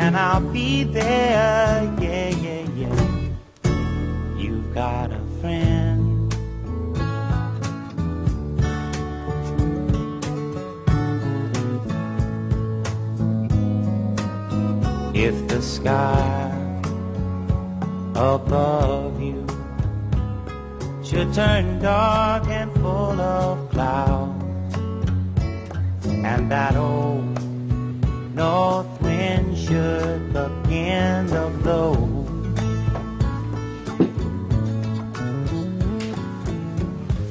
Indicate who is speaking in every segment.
Speaker 1: and I'll be there. Yeah, yeah, yeah. You've got a friend. If the sky above you should turn dark and full of clouds, and that old north to blow.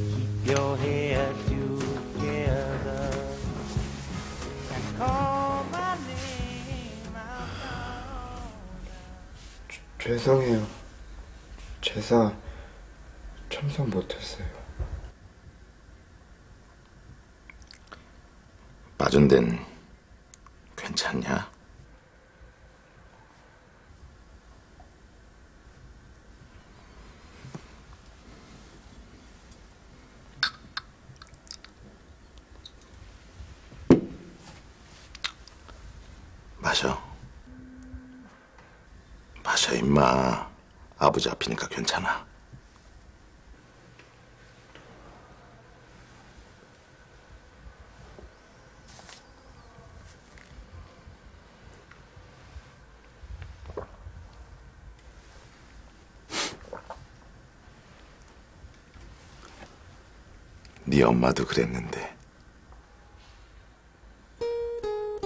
Speaker 1: Keep your head together and call my name out loud.
Speaker 2: 죄송해요. 제사 참석 못했어요.
Speaker 3: 빠진 데는 괜찮냐? 마셔. 마셔, 임마. 아버지 앞이니까 괜찮아. 네 엄마도 그랬는데.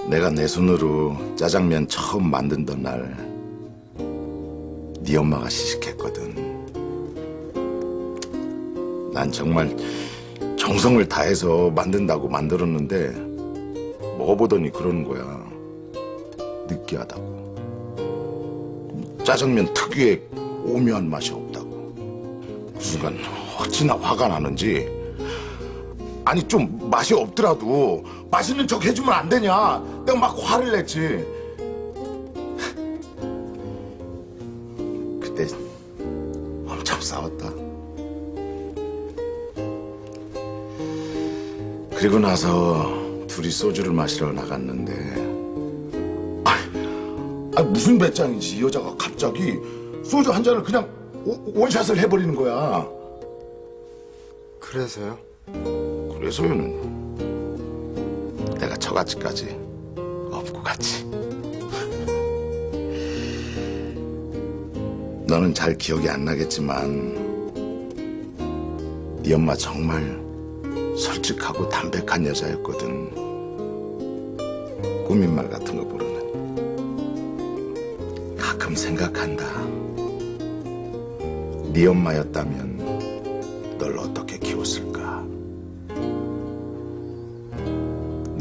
Speaker 3: 내가 내 손으로 짜장면 처음 만든던 날, 네 엄마가 시식했거든. 난 정말 정성을 다해서 만든다고 만들었는데, 먹어보더니 그러는 거야. 느끼하다고. 짜장면 특유의 오묘한 맛이 없다고. 그 순간 어찌나 화가 나는지, 아니 좀 맛이 없더라도 맛있는 척 해주면 안 되냐? 내가 막 화를 냈지. 그때 엄청 싸웠다. 그리고 나서 둘이 소주를 마시러 나갔는데 아니, 아니, 무슨 배짱이지? 이 여자가 갑자기 소주 한 잔을 그냥 오- 원샷을 해버리는 거야.
Speaker 2: 그래서요?
Speaker 3: 그래서는 내가 저같이까지 업고 갔지. 너는 잘 기억이 안 나겠지만 네 엄마 정말 솔직하고 담백한 여자였거든. 꾸민 말 같은 거 모르는. 가끔 생각한다. 네 엄마였다면 널 어떻게 키웠을까?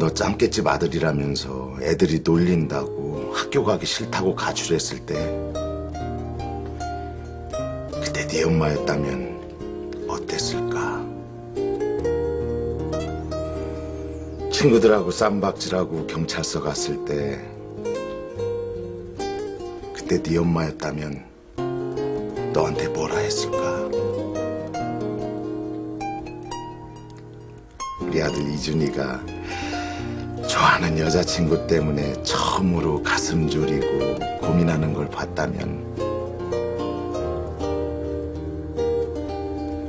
Speaker 3: 너 짱깨집 아들이라면서 애들이 놀린다고 학교 가기 싫다고 가출했을 때 그때 네 엄마였다면 어땠을까? 친구들하고 쌈박질하고 경찰서 갔을 때 그때 네 엄마였다면 너한테 뭐라 했을까? 우리 아들 이준이가 좋아하는 여자친구 때문에 처음으로 가슴 졸이고 고민하는 걸 봤다면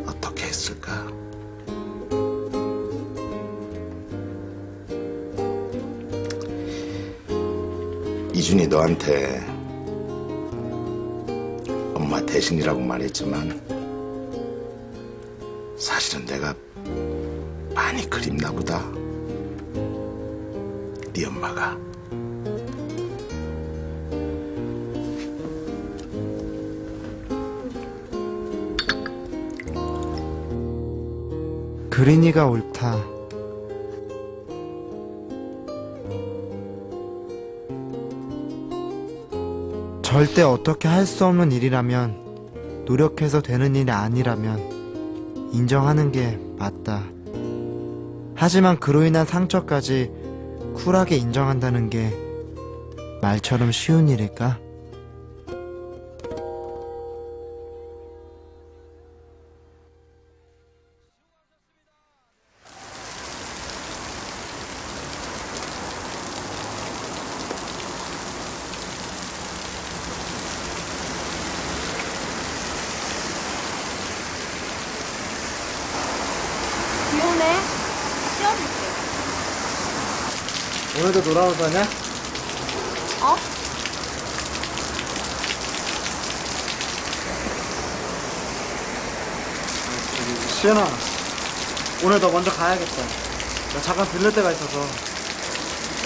Speaker 3: 어떻게 했을까? 이준이 너한테 엄마 대신이라고 말했지만 사실은 내가 많이 그립나 보다. 네 엄마가
Speaker 2: 그린이가 옳다. 절대 어떻게 할 수 없는 일이라면, 노력해서 되는 일이 아니라면, 인정하는 게 맞다. 하지만 그로 인한 상처까지 쿨하게 인정한다는 게 말처럼 쉬운 일일까? 오늘도 놀아올 거냐?
Speaker 4: 어?
Speaker 2: 시연아, 오늘 너 먼저 가야겠다. 나 잠깐 들릴 데가 있어서.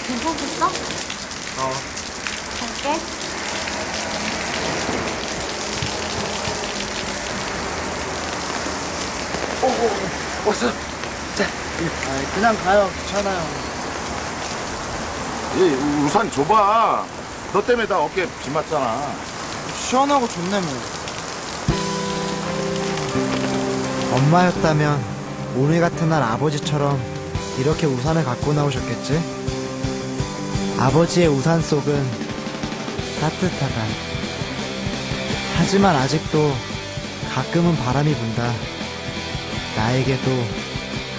Speaker 4: 괜찮겠어?
Speaker 2: 어.
Speaker 4: 갈게.
Speaker 2: 왔어. 자, 아, 그냥 가요. 귀찮아요.
Speaker 3: 이 우산 줘봐. 너 때문에 나 어깨 비 맞잖아.
Speaker 2: 시원하고 좋네 뭐. 엄마였다면 오늘 같은 날 아버지처럼 이렇게 우산을 갖고 나오셨겠지? 아버지의 우산 속은 따뜻하다. 하지만 아직도 가끔은 바람이 분다. 나에게도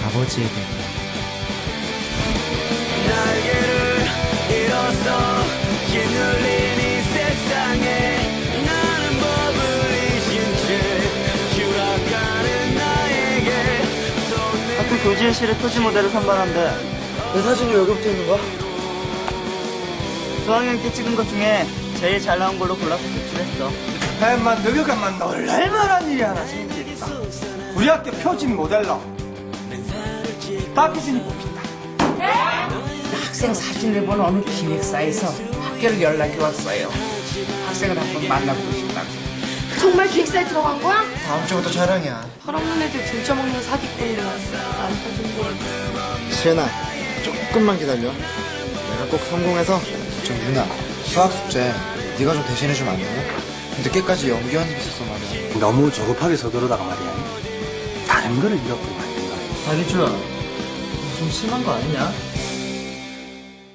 Speaker 2: 아버지에게도.
Speaker 5: 잃어서 휘날린 이 세상에 나는 법을 잊은 채 추락하는 나에게
Speaker 6: 학교 교진실에 표지 모델을 선발한대.
Speaker 2: 내 사진이 여기 붙어 있는 거야?
Speaker 6: 수학여행 때 찍은 것 중에 제일 잘 나온 걸로 골라서 제출했어.
Speaker 7: 하얀만 너겨가만 놀랄만한 일이 하나 생겼다. 우리 학교 표진 모델로 박희진이 뽑힌다.
Speaker 8: 학생 사진을 본 어느 기획사에서 학교를 연락이 왔어요. 학생을 한번 만나보고 싶다고.
Speaker 4: 정말 기획사에 들어간 거야?
Speaker 2: 다음 주부터 촬영이야.
Speaker 4: 사람 애들 들쳐먹는 사기꾼들. 안 사준대.
Speaker 2: 시연아, 조금만 기다려. 내가 꼭 성공해서 저 유나 수학 숙제 네가 좀 대신해 주면 안 되냐? 늦게까지 연기 연습 있었어 말이야.
Speaker 7: 너무 조급하게 서두르다가 말이야. 다른 거를 잃어버리면 안 된다.
Speaker 6: 자기준, 좀 심한 거 아니냐?